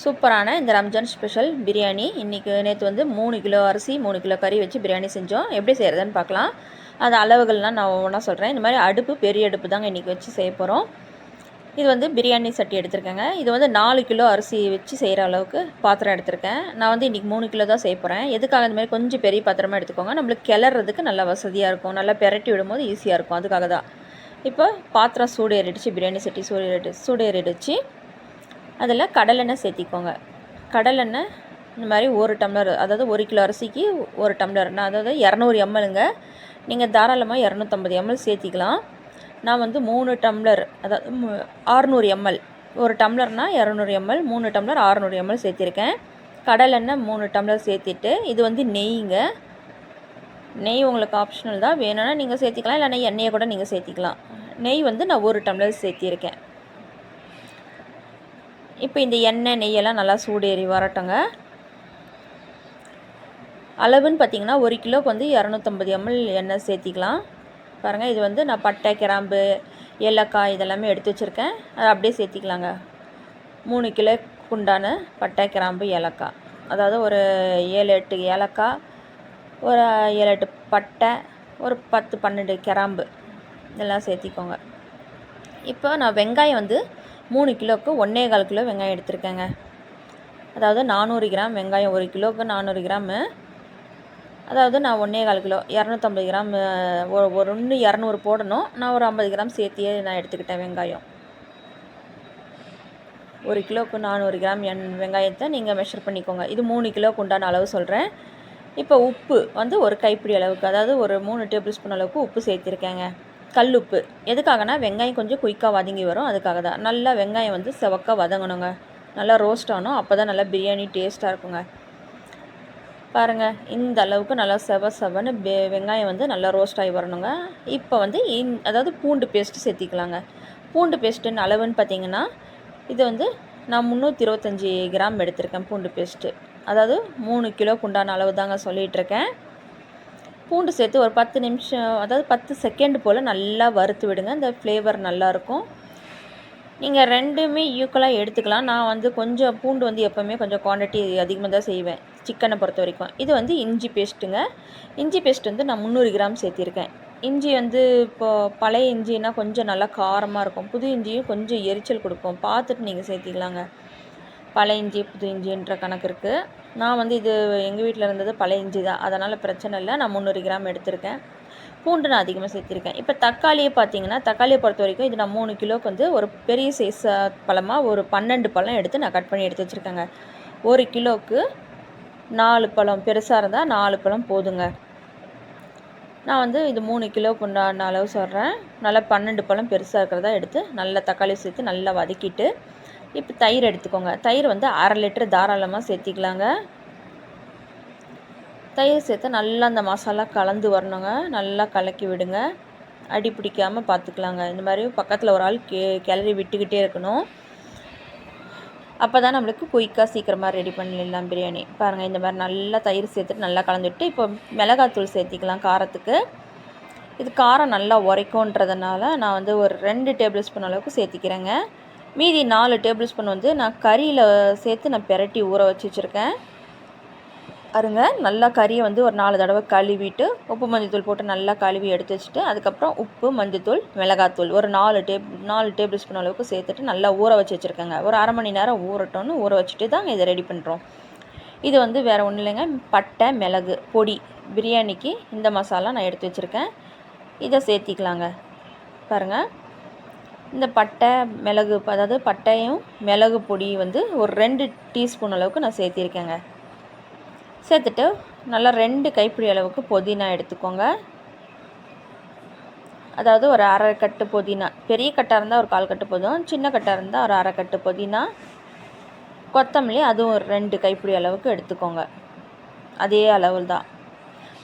சூப்பரான இந்த ரம்ஜான் ஸ்பெஷல் பிரியாணி. இன்றைக்கி நேற்று வந்து மூணு கிலோ அரிசி மூணு கிலோ கறி வச்சு பிரியாணி செஞ்சோம். எப்படி செய்கிறதுன்னு பார்க்கலாம். அது அளவுகள்லாம் நான் ஒவ்வொன்றா சொல்கிறேன் இந்த மாதிரி அடுப்பு பெரிய அடுப்பு தாங்க இன்றைக்கி வச்சு செய்ய போகிறோம் இது வந்து பிரியாணி சட்டி எடுத்திருக்கேங்க. இது வந்து நாலு கிலோ அரிசி வச்சு செய்கிற அளவுக்கு பாத்திரம் எடுத்திருக்கேன். நான் வந்து இன்றைக்கி மூணு கிலோ தான் செய்ய போகிறேன் எதுக்காக இந்த மாதிரி கொஞ்சம் பெரிய பாத்திரமாக எடுத்துக்கோங்க. நம்மளுக்கு கிளறதுக்கு நல்லா வசதியாக இருக்கும். நல்லா பெரட்டி விடும்போது ஈஸியாக இருக்கும். அதுக்காக தான். இப்போ பாத்திரம் சூடு ஏறிடுச்சு பிரியாணி சட்டி சூடு ஏறிடு சூடு ஏறிடுச்சு அதில் கடலெண்ணெய் சேர்த்திக்கோங்க. கடலெண்ணெய் இந்த மாதிரி ஒரு டம்ளர் அதாவது ஒரு கிலோ அரிசிக்கு ஒரு டம்ளர்னா அதாவது இரநூறு எம்எல்ங்க நீங்கள் தாராளமாக இரநூத்தம்பது எம்எல் சேர்த்திக்கலாம். நான் வந்து மூணு டம்ளர் அதாவது ஆறுநூறு எம்எல் ஒரு டம்ளர்னால் இரநூறு எம்எல் மூணு டம்ளர் 600 எம்எல் சேர்த்திருக்கேன். கடலெண்ணெய் மூணு டம்ளர் சேர்த்திட்டு இது வந்து நெய்ங்க. நெய் உங்களுக்கு ஆப்ஷனல் தான். வேணும்னா நீங்கள் சேர்த்திக்கலாம் இல்லைனா எண்ணெயை கூட நீங்கள் சேர்த்திக்கலாம். நெய் வந்து நான் ஒரு டம்ளர் சேர்த்திருக்கேன். இப்போ இந்த எண்ணெய் நெய்யெல்லாம் நல்லா சூடேறி வரட்டுங்க. அளவுன்னு பார்த்தீங்கன்னா ஒரு கிலோக்கு வந்து இரநூத்தம்பது எம்எல் எண்ணெய் சேர்த்திக்கலாம். பாருங்கள் இது வந்து நான் பட்டை கிராம்பு ஏலக்காய் இதெல்லாமே எடுத்து வச்சுருக்கேன். அதை அப்படியே சேர்த்திக்கலாங்க. மூணு கிலோ குண்டான பட்டை கிராம்பு ஏலக்காய். அதாவது ஒரு ஏழு எட்டு ஏலக்காய் ஒரு ஏழு எட்டு பட்டை ஒரு பத்து பன்னெண்டு கிராம்பு இதெல்லாம் சேர்த்திக்கோங்க. இப்போ நான் வெங்காயம் வந்து மூணு கிலோவுக்கு ஒன்றே கால் கிலோ வெங்காயம் எடுத்திருக்கேங்க. அதாவது நானூறு கிராம் வெங்காயம் ஒரு கிலோவுக்கு நானூறு கிராமு. அதாவது நான் ஒன்றே கால் கிலோ இரநூத்தம்பது கிராம் ஒரு ஒரு ஒன்று இரநூறு போடணும். நான் ஒரு ஐம்பது கிராம் சேர்த்தியே நான் எடுத்துக்கிட்டேன் வெங்காயம். ஒரு கிலோவுக்கு நானூறு கிராம் எண் வெங்காயத்தை நீங்கள் மெஷர் பண்ணிக்கோங்க. இது மூணு கிலோவுக்கு உண்டான அளவு சொல்கிறேன் இப்போ உப்பு வந்து ஒரு கைப்பிடி அளவுக்கு அதாவது ஒரு மூணு டேபிள் ஸ்பூன் அளவுக்கு உப்பு சேர்த்திருக்கேங்க. கல் உப்பு எதுக்காகனா வெங்காயம் கொஞ்சம் குயிக்காக வதங்கி வரும். அதுக்காக தான் நல்லா வெங்காயம் வந்து செவக்க வதங்கணுங்க. நல்லா ரோஸ்ட் ஆகணும். அப்போ தான் நல்லா பிரியாணி டேஸ்ட்டாக இருக்குங்க. பாருங்கள் இந்த அளவுக்கு நல்லா செவ செவன்னு வெ- வெங்காயம் வந்து நல்லா ரோஸ்ட் ஆகி வரணுங்க. இப்போ வந்து இந் அதாவது பூண்டு பேஸ்ட்டு சேர்த்திக்கலாங்க. பூண்டு பேஸ்ட்டுன்னு அளவுன்னு பார்த்தீங்கன்னா இது வந்து நான் முந்நூற்றி இருபத்தஞ்சி கிராம் எடுத்திருக்கேன் பூண்டு பேஸ்ட்டு அதாவது மூணு கிலோக்கு உண்டான அளவு தாங்க சொல்லிகிட்டு இருக்கேன். பூண்டு சேர்த்து ஒரு பத்து நிமிஷம் அதாவது பத்து செகண்ட் போல் நல்லா வறுத்து விடுங்க. இந்த ஃப்ளேவர் நல்லாயிருக்கும் நீங்கள் ரெண்டுமே ஈக்குவலாக எடுத்துக்கலாம். நான் வந்து கொஞ்சம் பூண்டு வந்து எப்போவுமே கொஞ்சம் குவான்டிட்டி அதிகமாக தான் செய்வேன். சிக்கனை பொறுத்த வரைக்கும். இது வந்து இஞ்சி பேஸ்ட்டுங்க இஞ்சி பேஸ்ட் வந்து நான் முந்நூறு கிராம் சேர்த்திருக்கேன். இஞ்சி வந்து இப்போது பழைய இஞ்சினா கொஞ்சம் நல்லா காரமாக இருக்கும். புது இஞ்சியும் கொஞ்சம் எரிச்சல் கொடுக்கும். பார்த்துட்டு நீங்கள் சேர்த்திக்கலாங்க. பழைய இஞ்சி புது இஞ்சின்ற கணக்கு இருக்குது நான் வந்து இது எங்கள் வீட்டில் இருந்தது பழைய இஞ்சி தான். அதனால் பிரச்சனை இல்லை. நான் முந்நூறு கிராம் எடுத்திருக்கேன். பூண்டு நான் அதிகமாக சேர்த்திருக்கேன். இப்போ தக்காளியை பார்த்தீங்கன்னா தக்காளியை பொறுத்த வரைக்கும் இது நான் மூணு கிலோவுக்கு வந்து ஒரு பெரிய சைஸ் பழமாக ஒரு பன்னெண்டு பழம் எடுத்து நான் கட் பண்ணி எடுத்து வச்சுருக்கேங்க. ஒரு கிலோவுக்கு நாலு பழம். பெருசாக இருந்தால் நாலு பழம் போதுங்க. நான் வந்து இது மூணு கிலோ உண்டான அளவு சொல்கிறேன் நல்லா பன்னெண்டு பழம் பெருசாக இருக்கிறதா எடுத்து நல்லா தக்காளி சேர்த்து நல்லா வதக்கிட்டு இப்போ தயிர் எடுத்துக்கோங்க. தயிர் வந்து அரை லிட்டர் தாராளமாக சேர்த்திக்கலாங்க. தயிர் சேர்த்து நல்லா அந்த மசாலா கலந்து வரணுங்க. நல்லா கலக்கி விடுங்க. அடி பிடிக்காமல் பார்த்துக்கலாங்க இந்த மாதிரி பக்கத்தில் ஒரு ஆள் கே கிளறி விட்டுக்கிட்டே இருக்கணும். அப்போ தான் நம்மளுக்கு குயிக்காக சீக்கிரமாக ரெடி பண்ணிடலாம் பிரியாணி. பாருங்கள் இந்த மாதிரி நல்லா தயிர் சேர்த்துட்டு நல்லா கலந்துட்டு இப்போ மிளகாத்தூள் சேர்த்திக்கலாம் காரத்துக்கு. இது காரம் நல்லா உரைக்கும்ன்றதுனால நான் வந்து ஒரு ரெண்டு டேபிள் ஸ்பூன் அளவுக்கு சேர்த்திக்கிறேங்க. மீதி நாலு டேபிள் ஸ்பூன் வந்து நான் கறியில் சேர்த்து நான் பெரட்டி ஊற வச்சு வச்சுருக்கேன். பாருங்க நல்லா கறியை வந்து ஒரு நாலு தடவை கழுவிட்டு உப்பு மஞ்சத்தூள் போட்டு நல்லா கழுவி எடுத்து வச்சுட்டு அதுக்கப்புறம் உப்பு மஞ்சத்தூள் மிளகாத்தூள் ஒரு நாலு டேப் நாலு டேபிள் ஸ்பூன் அளவுக்கு சேர்த்துட்டு நல்லா ஊற வச்சு வச்சுருக்கேங்க. ஒரு அரை மணி நேரம் ஊறட்டோன்னு ஊற வச்சுட்டு தாங்க இதை ரெடி பண்ணுறோம் இது வந்து வேறு ஒன்றும் இல்லைங்க பட்டை மிளகு பொடி பிரியாணிக்கு இந்த மசாலா நான் எடுத்து வச்சுருக்கேன். இதை சேர்த்திக்கலாங்க. பாருங்கள் இந்த பட்டை மிளகு அதாவது பட்டையும் மிளகு பொடி வந்து ஒரு ரெண்டு டீஸ்பூன் அளவுக்கு நான் சேர்த்திருக்கேங்க. சேர்த்துட்டு நல்லா ரெண்டு கைப்பிடி அளவுக்கு புதினா எடுத்துக்கோங்க. அதாவது ஒரு அரை கட்டு புதினா. பெரிய கட்டாக இருந்தால் ஒரு கால் கட்டு போதும். சின்ன கட்டாக இருந்தால் ஒரு அரை கட்டு புதினா. கொத்தமல்லி அதுவும் ஒரு ரெண்டு கைப்பிடி அளவுக்கு எடுத்துக்கோங்க. அதே அளவில் தான்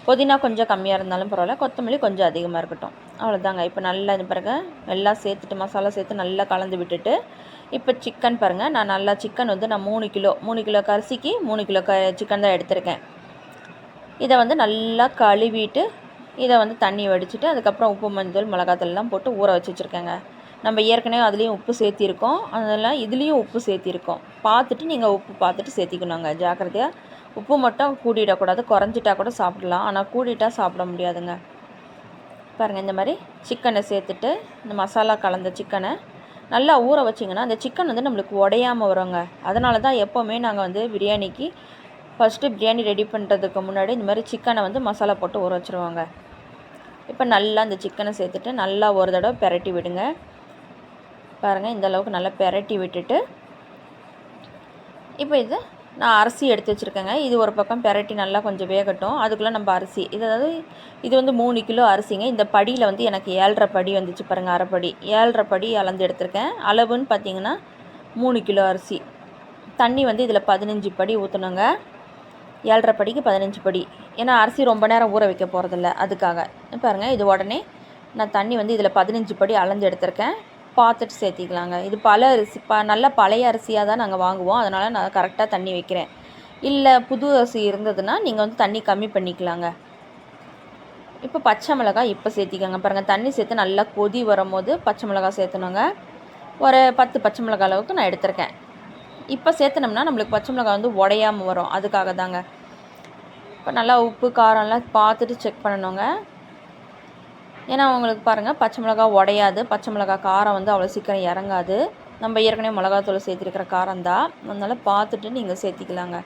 புதினா கொஞ்சம் கம்மியாக இருந்தாலும் பரவாயில்ல. கொத்தமல்லி கொஞ்சம் அதிகமாக இருக்கட்டும். அவ்வளோதாங்க இப்போ நல்லா இது பிறகு எல்லாம் சேர்த்துட்டு மசாலா சேர்த்து நல்லா கலந்து விட்டுட்டு இப்போ சிக்கன் பாருங்கள் நான் நல்லா சிக்கன் வந்து நான் மூணு கிலோ மூணு கிலோ அரிசிக்கு மூணு கிலோ க சிக்கன் தான் எடுத்திருக்கேன். இதை வந்து நல்லா கழுவிட்டு இதை வந்து தண்ணி வடிச்சிட்டு அதுக்கப்புறம் உப்பு மஞ்சள் மிளகாத்தூள்லாம் போட்டு ஊற வச்சு வச்சுருக்கேங்க. நம்ம ஏற்கனவே அதுலேயும் உப்பு சேர்த்திருக்கோம். அதெல்லாம் இதுலேயும் உப்பு சேர்த்திருக்கோம். பார்த்துட்டு நீங்கள் உப்பு பார்த்துட்டு சேர்த்திக்கணுங்க. ஜாக்கிரதையாக உப்பு மட்டும் கூடிடக்கூடாது குறைஞ்சிட்டா கூட சாப்பிடலாம். ஆனால் கூடிட்டா சாப்பிட முடியாதுங்க. பாருங்கள் இந்த மாதிரி சிக்கனை சேர்த்துட்டு இந்த மசாலா கலந்த சிக்கனை நல்லா ஊற வச்சிங்கன்னா அந்த சிக்கன் வந்து நம்மளுக்கு உடையாமல் வருங்க. அதனால தான் எப்போவுமே நாங்கள் வந்து பிரியாணிக்கு ஃபஸ்ட்டு பிரியாணி ரெடி பண்ணுறதுக்கு முன்னாடி இந்த மாதிரி சிக்கனை வந்து மசாலா போட்டு ஊற வச்சுருவாங்க. இப்போ நல்லா அந்த சிக்கனை சேர்த்துட்டு நல்லா ஒரு தடவை பெரட்டி விடுங்க. பாருங்கள் இந்த அளவுக்கு நல்லா பெரட்டி விட்டுட்டு இப்போ இது நான் அரிசி எடுத்து வச்சுருக்கேங்க. இது ஒரு பக்கம் பெரட்டி நல்லா கொஞ்சம் வேகட்டும். அதுக்குள்ளே நம்ம அரிசி. இது அதாவது இது வந்து மூணு கிலோ அரிசிங்க. இந்த படியில் வந்து எனக்கு ஏழரை படி வந்துச்சு பாருங்கள் அரைப்படி ஏழரை படி அளந்து எடுத்திருக்கேன். அளவுன்னு பார்த்தீங்கன்னா மூணு கிலோ அரிசி. தண்ணி வந்து இதில் பதினஞ்சு படி ஊற்றணுங்க ஏழரை படிக்கு பதினஞ்சு படி. ஏன்னா அரிசி ரொம்ப நேரம் ஊற வைக்க போகிறதில்ல அதுக்காக. பாருங்கள் இது உடனே நான் தண்ணி வந்து இதில் பதினஞ்சு படி அளந்து எடுத்திருக்கேன். பார்த்துட்டு சேர்த்திக்கலாங்க. இது பல அரிசி ப நல்ல பழைய அரிசியாக தான் நாங்கள் வாங்குவோம். அதனால் நான் கரெக்டாக தண்ணி வைக்கிறேன். இல்லை புது அரிசி இருந்ததுன்னா நீங்கள் வந்து தண்ணி கம்மி பண்ணிக்கலாங்க. இப்போ பச்சை மிளகாய் இப்போ சேர்த்திக்கோங்க. பாருங்கள் தண்ணி சேர்த்து நல்லா கொதி வரும்போது பச்சை மிளகாய் சேர்த்தணுங்க. ஒரு பத்து பச்சை மிளகாய் அளவுக்கு நான் எடுத்திருக்கேன். இப்போ சேர்த்தனோம்னா நம்மளுக்கு பச்சை மிளகாய் வந்து உடையாமல் வரும். அதுக்காக தாங்க. இப்போ நல்லா உப்பு காரம்லாம் பார்த்துட்டு செக் பண்ணணுங்க. ஏன்னா அவங்களுக்கு பாருங்கள் பச்சை மிளகா உடையாது. பச்சை மிளகா காரம் வந்து அவ்வளோ சீக்கிரம் இறங்காது. நம்ம ஏற்கனவே மிளகாத்தூள் சேர்த்துருக்கிற காரம் தான். அதனால் பார்த்துட்டு நீங்கள் சேர்த்திக்கலாங்க.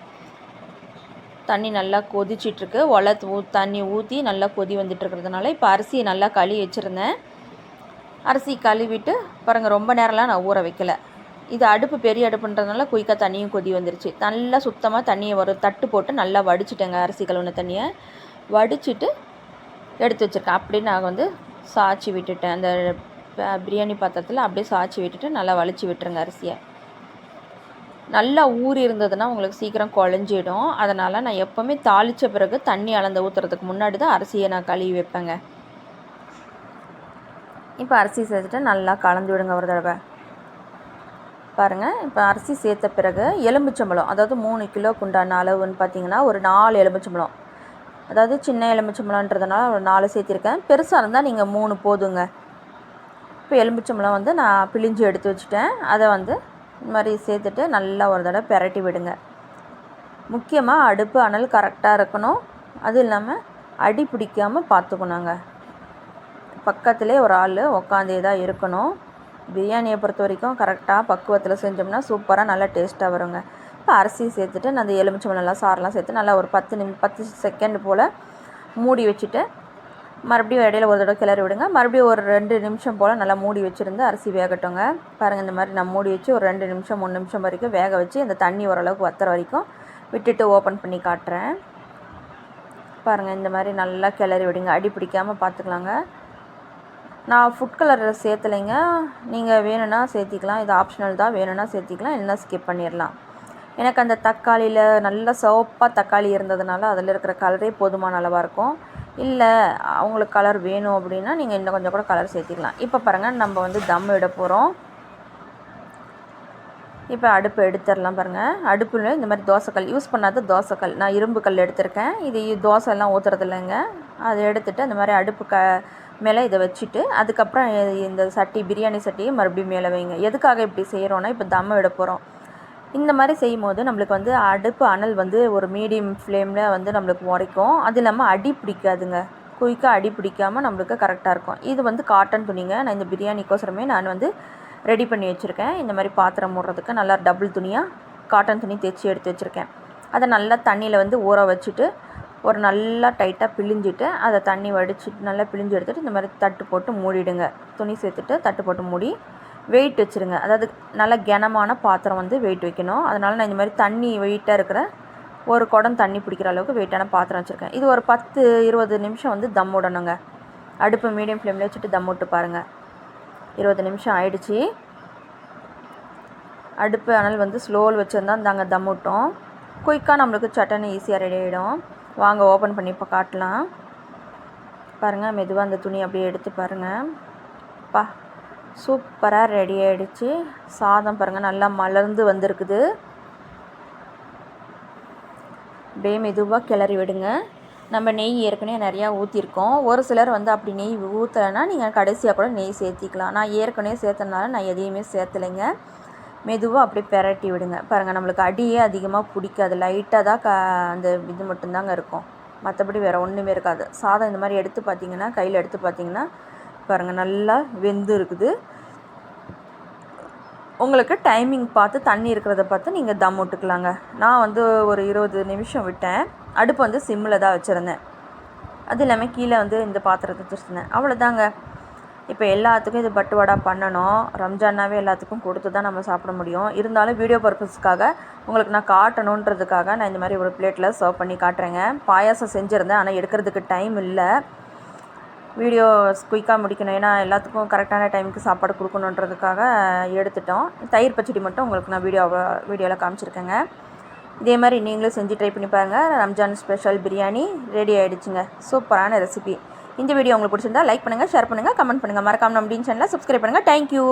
தண்ணி நல்லா கொதிச்சிட்ருக்கு. ஒலை ஊ தண்ணி ஊற்றி நல்லா கொதி வந்துட்டுருக்கிறதுனால இப்போ அரிசியை நல்லா கழுவி வச்சுருந்தேன். அரிசி கழுவிட்டு பாருங்கள் ரொம்ப நேரம்லாம் நான் ஊற வைக்கல. இது அடுப்பு பெரிய அடுப்புன்றதுனால குயிக்காக தண்ணியும் கொதி வந்துருச்சு. நல்லா சுத்தமாக தண்ணியை ஒரு தட்டு போட்டு நல்லா வடிச்சிட்டேங்க அரிசி கழுவுன தண்ணியை. வடிச்சிட்டு எடுத்து வச்சுருக்கேன். அப்படியே நான் வந்து சாய்ச்சி விட்டுட்டேன். அந்த பிரியாணி பாத்திரத்தில் அப்படியே சாய்ச்சி விட்டுட்டு நல்லா வலிச்சு விட்டுருங்க அரிசியை. நல்லா ஊறி இருந்ததுன்னா உங்களுக்கு சீக்கிரம் குழஞ்சிடும். அதனால் நான் எப்போவுமே தாளித்த பிறகு தண்ணி அளந்து ஊற்றுறதுக்கு முன்னாடி தான் அரிசியை நான் கழுவி வைப்பேங்க. இப்போ அரிசி சேர்த்துட்டு நல்லா கலந்து விடுங்க ஒரு தடவை. பாருங்கள் இப்போ அரிசி சேர்த்த பிறகு எலுமிச்சம்பழம் அதாவது மூணு கிலோ குண்டான அளவுன்னு பார்த்தீங்கன்னா ஒரு நாலு எலுமிச்சம்பழம் அதாவது சின்ன எலுமிச்சம்பழன்றதுனால ஒரு நாலு சேர்த்திருக்கேன். பெருசாக இருந்தால் நீங்கள் மூணு போதுங்க. இப்போ எலுமிச்சம்பழம் வந்து நான் பிழிஞ்சு எடுத்து வச்சுட்டேன். அதை வந்து இந்த மாதிரி சேர்த்துட்டு நல்லா ஒரு தடவை பெரட்டி விடுங்க. முக்கியமாக அடுப்பு அனல் கரெக்டாக இருக்கணும். அதுவும் இல்லாமல் அடி பிடிக்காமல் பார்த்துக்கணுங்க பக்கத்துலேயே ஒரு ஆள் உக்காந்தே தான் இருக்கணும். பிரியாணியை பொறுத்த வரைக்கும் கரெக்டாக பக்குவத்தில் செஞ்சோம்னா சூப்பராக நல்லா டேஸ்ட்டாக வருங்க. இப்போ அரிசி சேர்த்துட்டு நான் அந்த எலுமிச்சம்பழம்லாம் சாரெலாம் சேர்த்து நல்லா ஒரு பத்து நிமி பத்து செகண்ட் போல் மூடி வச்சுட்டு மறுபடியும் இடையில ஒரு தடவை கிளறி விடுங்க. மறுபடியும் ஒரு ரெண்டு நிமிஷம் போல் நல்லா மூடி வச்சுருந்து அரிசி வேகட்டுங்க. பாருங்கள் இந்த மாதிரி நான் மூடி வச்சு ஒரு ரெண்டு நிமிஷம் மூணு நிமிஷம் வரைக்கும் வேக வச்சு அந்த தண்ணி ஓரளவுக்கு வத்துற வரைக்கும் விட்டுட்டு ஓப்பன் பண்ணி காட்டுறேன். பாருங்கள் இந்த மாதிரி நல்லா கிளறி விடுங்க. அடி பிடிக்காமல் பார்த்துக்கலாங்க. நான் ஃபுட் கலர் சேர்த்தலைங்க. நீங்கள் வேணும்னா சேர்த்திக்கலாம். இது ஆப்ஷனல் தான். வேணும்னா சேர்த்திக்கலாம். இல்லைன்னா ஸ்கிப் பண்ணிடலாம். எனக்கு அந்த தக்காளியில் நல்ல சிவப்பாக தக்காளி இருந்ததுனால அதில் இருக்கிற கலரே போதுமான அளவாக இருக்கும். இல்லை அவங்களுக்கு கலர் வேணும் அப்படின்னா நீங்கள் இன்னும் கொஞ்சம் கூட கலர் சேர்த்திக்கலாம். இப்போ பாருங்கள் நம்ம வந்து தம் இட போகிறோம் இப்போ அடுப்பு எடுத்துடலாம் பாருங்கள் அடுப்பில் இந்த மாதிரி தோசைக்கல் யூஸ் பண்ணாத தோசைக்கல். நான் இரும்பு கல் எடுத்திருக்கேன். இது தோசைலாம் ஊற்றுறது இல்லைங்க. அதை எடுத்துகிட்டு அந்த மாதிரி அடுப்பு க மேலே இதை வச்சுட்டு அதுக்கப்புறம் இந்த சட்டி பிரியாணி சட்டியை மறுபடியும் மேலே வைங்க. எதுக்காக இப்படி செய்கிறோன்னா இப்போ தம் விட போகிறோம் இந்த மாதிரி செய்யும் போது நம்மளுக்கு வந்து அடுப்பு அனல் வந்து ஒரு மீடியம் ஃப்ளேமில் வந்து நம்மளுக்கு உரைக்கும் அது இல்லாமல் அடி பிடிக்காதுங்க. குயிக்காக அடி பிடிக்காமல் நம்மளுக்கு கரெக்டாக இருக்கும். இது வந்து காட்டன் துணிங்க. நான் இந்த பிரியாணிக்கோசரமே நான் வந்து ரெடி பண்ணி வச்சுருக்கேன். இந்த மாதிரி பாத்திரம் மூடுறதுக்கு நல்லா டபுள் துணியாக காட்டன் துணி தைச்சி எடுத்து வச்சுருக்கேன். அதை நல்லா தண்ணியில் வந்து ஊற வச்சுட்டு ஒரு நல்லா டைட்டாக பிழிஞ்சிட்டு அதை தண்ணி வடிச்சிட்டு நல்லா பிழிஞ்சு எடுத்துகிட்டு இந்த மாதிரி தட்டு போட்டு மூடிடுங்க. துணி சேர்த்துட்டு தட்டு போட்டு மூடி வெயிட் வச்சுருங்க. அதாவது நல்ல கனமான பாத்திரம் வந்து வெயிட் வைக்கணும். அதனால் நான் இந்த மாதிரி தண்ணி வெயிட்டாக இருக்கிற ஒரு குடம் தண்ணி பிடிக்கிற அளவுக்கு வெயிட்டான பாத்திரம் வச்சுருக்கேன். இது ஒரு பத்து இருபது நிமிஷம் வந்து தம் விடணுங்க. அடுப்பு மீடியம் ஃப்ளேமில் வச்சுட்டு தம் விட்டு பாருங்கள் இருபது நிமிஷம் ஆயிடுச்சு. அடுப்பு அனல் வந்து ஸ்லோவில் வச்சுருந்தா தாங்க தம் விட்டோம். குயிக்காக நம்மளுக்கு சட்டனு ஈஸியாக ரெடி ஆகிடும் வாங்க ஓப்பன் பண்ணி இப்போ காட்டலாம். பாருங்கள் மெதுவாக அந்த துணி அப்படியே எடுத்து பாருங்கள் பா சூப்பராக ரெடி ஆகிடுச்சு சாதம் பாருங்கள் நல்லா மலர்ந்து வந்திருக்குது. அப்படியே மெதுவாக கிளறி விடுங்க. நம்ம நெய் ஏற்கனவே நிறையா ஊற்றிருக்கோம் ஒரு சிலர் வந்து அப்படி நெய் ஊற்றலைன்னா நீங்கள் கடைசியாக கூட நெய் சேர்த்திக்கலாம். நான் ஏற்கனவே சேர்த்தனால நான் எதையுமே சேர்த்தலைங்க. மெதுவாக அப்படியே பெரட்டி விடுங்க. பாருங்கள் நம்மளுக்கு அடியே அதிகமாக பிடிக்காது. லைட்டாக தான் க அந்த இது மட்டும்தாங்க இருக்கும். மற்றபடி வேறு ஒன்றுமே இருக்காது. சாதம் இந்த மாதிரி எடுத்து பார்த்தீங்கன்னா கையில் எடுத்து பார்த்தீங்கன்னா பாருங்கள் நல்லா வெந்து இருக்குது. உங்களுக்கு டைமிங் பார்த்து தண்ணி இருக்கிறத பார்த்து நீங்கள் தம் விட்டுக்கலாங்க நான் வந்து ஒரு இருபது நிமிஷம் விட்டேன். அடுப்பு வந்து சிம்மில் தான் வச்சுருந்தேன். அது இல்லாமல் கீழே வந்து இந்த பாத்திரத்தை வச்சுருந்தேன். அவ்வளோதாங்க இப்போ எல்லாத்துக்கும் இது பட்டுவாடா பண்ணணும். ரம்ஜானாவே எல்லாத்துக்கும் கொடுத்து தான் நம்ம சாப்பிட முடியும். இருந்தாலும் வீடியோ பர்பஸ்க்காக உங்களுக்கு நான் காட்டணுன்றதுக்காக நான் இந்த மாதிரி ஒரு பிளேட்டில் சர்வ் பண்ணி காட்டுறேங்க. பாயாசம் செஞ்சுருந்தேன் ஆனால் எடுக்கிறதுக்கு டைம் இல்லை. வீடியோ குயிக்காக முடிக்கணும். ஏன்னா எல்லாத்துக்கும் கரெக்டான டைமுக்கு சாப்பாடு கொடுக்கணுன்றதுக்காக எடுத்துட்டோம். தயிர் பச்சடி மட்டும் உங்களுக்கு நான் வீடியோ வீடியோவில் காமிச்சிருக்கேங்க. இதே மாதிரி நீங்களும் செஞ்சு ட்ரை பண்ணி பாருங்கள் ரம்ஜான் ஸ்பெஷல் பிரியாணி ரெடி ஆகிடுச்சுங்க சூப்பரான ரெசிபி இந்த வீடியோ உங்களுக்கு பிடிச்சிருந்தா லைக் பண்ணுங்கள் ஷேர் பண்ணுங்கள் கமெண்ட் பண்ணுங்கள் மறக்காம நம்ம டீன் சேனலில் சப்ஸ்கிரைப் பண்ணுங்கள் தேங்க்யூ